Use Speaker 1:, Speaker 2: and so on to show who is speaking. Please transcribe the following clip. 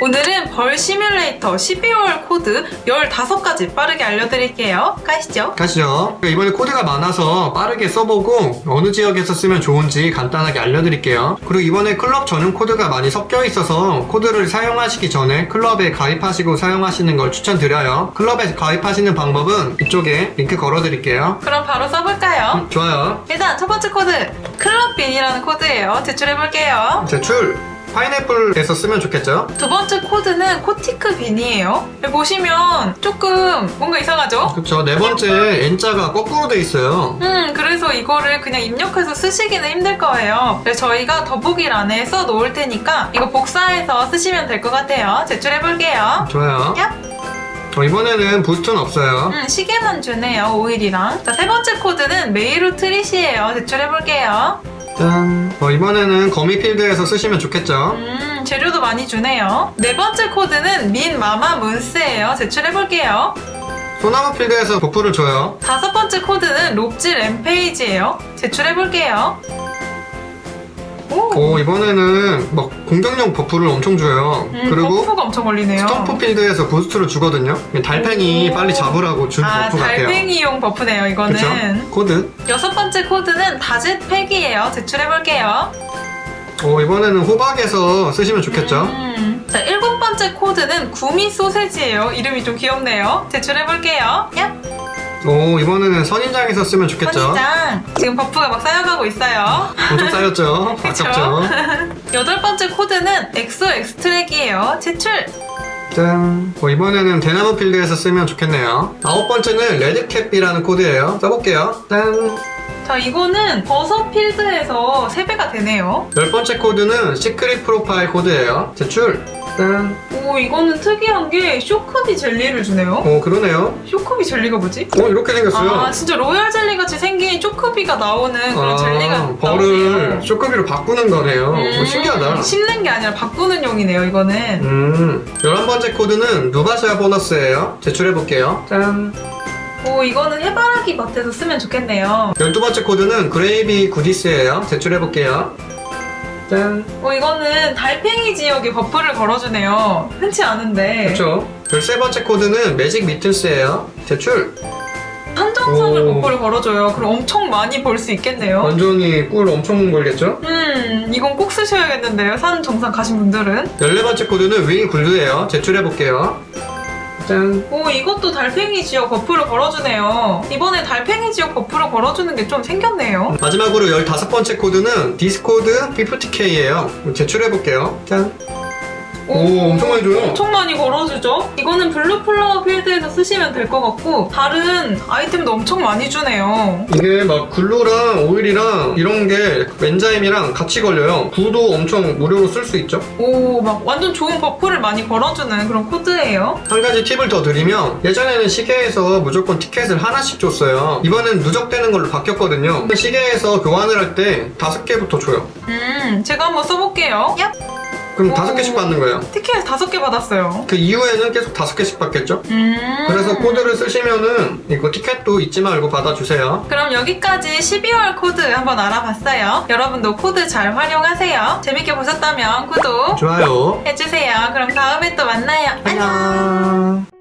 Speaker 1: 오늘은 벌 시뮬레이터 12월 코드 15가지 빠르게 알려드릴게요. 가시죠.
Speaker 2: 가시죠. 이번에 코드가 많아서 빠르게 써보고 어느 지역에서 쓰면 좋은지 간단하게 알려드릴게요. 그리고 이번에 클럽 전용 코드가 많이 섞여 있어서 코드를 사용하시기 전에 클럽에 가입하시고 사용하시는 걸 추천드려요. 클럽에 가입하시는 방법은 이쪽에 링크 걸어드릴게요.
Speaker 1: 그럼 바로 써볼까요?
Speaker 2: 좋아요.
Speaker 1: 일단 첫 번째 코드 클럽빈이라는 코드예요. 제출해볼게요.
Speaker 2: 제출 파인애플 에서 쓰면 좋겠죠?
Speaker 1: 두 번째 코드는 코티크 빈이에요. 보시면 조금 뭔가 이상하죠?
Speaker 2: 그렇죠. 네 번째 N자가 거꾸로 돼 있어요.
Speaker 1: 음, 그래서 이거를 그냥 입력해서 쓰시기는 힘들 거예요. 그래서 저희가 더보기란에 써 놓을 테니까 이거 복사해서 쓰시면 될 것 같아요. 제출해 볼게요.
Speaker 2: 좋아요.
Speaker 1: 얍!
Speaker 2: 어, 이번에는 부스트는 없어요.
Speaker 1: 음, 시계만 주네요, 오일이랑. 자, 세 번째 코드는 메이루 트릿이에요. 제출해 볼게요.
Speaker 2: 짠. 어, 이번에는 거미 필드에서 쓰시면 좋겠죠?
Speaker 1: 음, 재료도 많이 주네요. 네 번째 코드는 민 마마 문스예요. 제출해볼게요.
Speaker 2: 소나무 필드에서 버프를 줘요.
Speaker 1: 다섯 번째 코드는 롭지 램페이지예요. 제출해볼게요. 오,
Speaker 2: 오, 이번에는 막 공격력 버프를 엄청 줘요.
Speaker 1: 음,
Speaker 2: 그리고
Speaker 1: 버프가 엄청 걸리네요.
Speaker 2: 스톰프 필드에서 부스트를 주거든요. 달팽이
Speaker 1: 오.
Speaker 2: 빨리 잡으라고 준
Speaker 1: 아,
Speaker 2: 버프 같아요.
Speaker 1: 달팽이용 버프네요, 이거는.
Speaker 2: 그쵸? 코드.
Speaker 1: 여섯 번째 코드는 다젯 팩이에요. 제출해볼게요.
Speaker 2: 오, 이번에는 호박에서 쓰시면 좋겠죠?
Speaker 1: 음. 자, 일곱 번째 코드는 구미 소세지예요. 이름이 좀 귀엽네요. 제출해볼게요. 얍!
Speaker 2: 오, 이번에는 선인장에서 쓰면 좋겠죠?
Speaker 1: 선인장. 지금 버프가 막 쌓여가고 있어요.
Speaker 2: 엄청 쌓였죠?
Speaker 1: 그쵸?
Speaker 2: 아깝죠?
Speaker 1: 여덟 번째 코드는 엑소 엑스트랙이에요. 제출!
Speaker 2: 짠. 어, 이번에는 대나무 필드에서 쓰면 좋겠네요. 아홉 번째는 레드캡이라는 코드예요. 써볼게요. 짠.
Speaker 1: 자, 이거는 버섯 필드에서 3배가 되네요.
Speaker 2: 열 번째 코드는 시크릿 프로파일 코드예요. 제출. 짠.
Speaker 1: 오, 이거는 특이한 게 쇼크비 젤리를 주네요.
Speaker 2: 오, 그러네요.
Speaker 1: 쇼크비 젤리가 뭐지?
Speaker 2: 오, 이렇게 생겼어요.
Speaker 1: 아, 진짜 로얄 젤리 같이 생긴 쇼크비가 나오는 그런
Speaker 2: 아,
Speaker 1: 젤리가
Speaker 2: 벌을
Speaker 1: 나오네요.
Speaker 2: 쇼크비로 바꾸는 거네요. 오,
Speaker 1: 음,
Speaker 2: 신기하다.
Speaker 1: 씹는 게 아니라 바꾸는 용이네요, 이거는.
Speaker 2: 음, 11번째 코드는 누바샤 보너스예요. 제출해 볼게요. 짠.
Speaker 1: 오, 이거는 해바라기 밭에서 쓰면 좋겠네요.
Speaker 2: 12번째 코드는 그레이비 구디스예요. 제출해볼게요. 짠.
Speaker 1: 오, 이거는 달팽이 지역에 버프를 걸어주네요. 흔치 않은데.
Speaker 2: 그렇죠. 13번째 코드는 매직 미튼스예요. 제출.
Speaker 1: 한정석을
Speaker 2: 오.
Speaker 1: 버프를 걸어줘요. 그럼 엄청 많이 벌 수 있겠네요.
Speaker 2: 완전히 꿀 엄청 벌겠죠?
Speaker 1: 음, 이건 꼭 쓰셔야겠는데요. 산 정상 가신 분들은.
Speaker 2: 14번째 코드는 윙 굴드예요. 제출해볼게요. 짠.
Speaker 1: 오, 이것도 달팽이 지역 버프를 걸어주네요. 이번에 달팽이 지역 버프를 걸어주는 게 좀 생겼네요.
Speaker 2: 마지막으로 15번째 코드는 디스코드 50K예요. 제출해볼게요. 짠. 오, 엄청 많이 줘요.
Speaker 1: 엄청 많이 걸어주죠? 이거는 블루 플라워 필드에서 쓰시면 될 것 같고, 다른 아이템도 엄청 많이 주네요.
Speaker 2: 이게 막 글루랑 오일이랑 이런 게 엔자임이랑 같이 걸려요. 구도 엄청 무료로 쓸 수 있죠.
Speaker 1: 오, 막 완전 좋은 버프를 많이 걸어주는 그런 코드예요.
Speaker 2: 한 가지 팁을 더 드리면 예전에는 시계에서 무조건 티켓을 하나씩 줬어요. 이번엔 누적되는 걸로 바뀌었거든요. 시계에서 교환을 할 때 다섯 개부터 줘요.
Speaker 1: 음, 제가 한번 써볼게요. 얍!
Speaker 2: 그럼
Speaker 1: 오.
Speaker 2: 다섯 개씩 받는 거예요.
Speaker 1: 티켓 다섯 개 받았어요.
Speaker 2: 그 이후에는 계속 다섯 개씩 받겠죠?
Speaker 1: 음.
Speaker 2: 그래서 코드를 쓰시면은 이거 티켓도 잊지 말고 받아주세요.
Speaker 1: 그럼 여기까지 12월 코드 한번 알아봤어요. 여러분도 코드 잘 활용하세요. 재밌게 보셨다면 구독
Speaker 2: 좋아요.
Speaker 1: 해주세요. 그럼 다음에 또 만나요. 안녕.
Speaker 2: 안녕.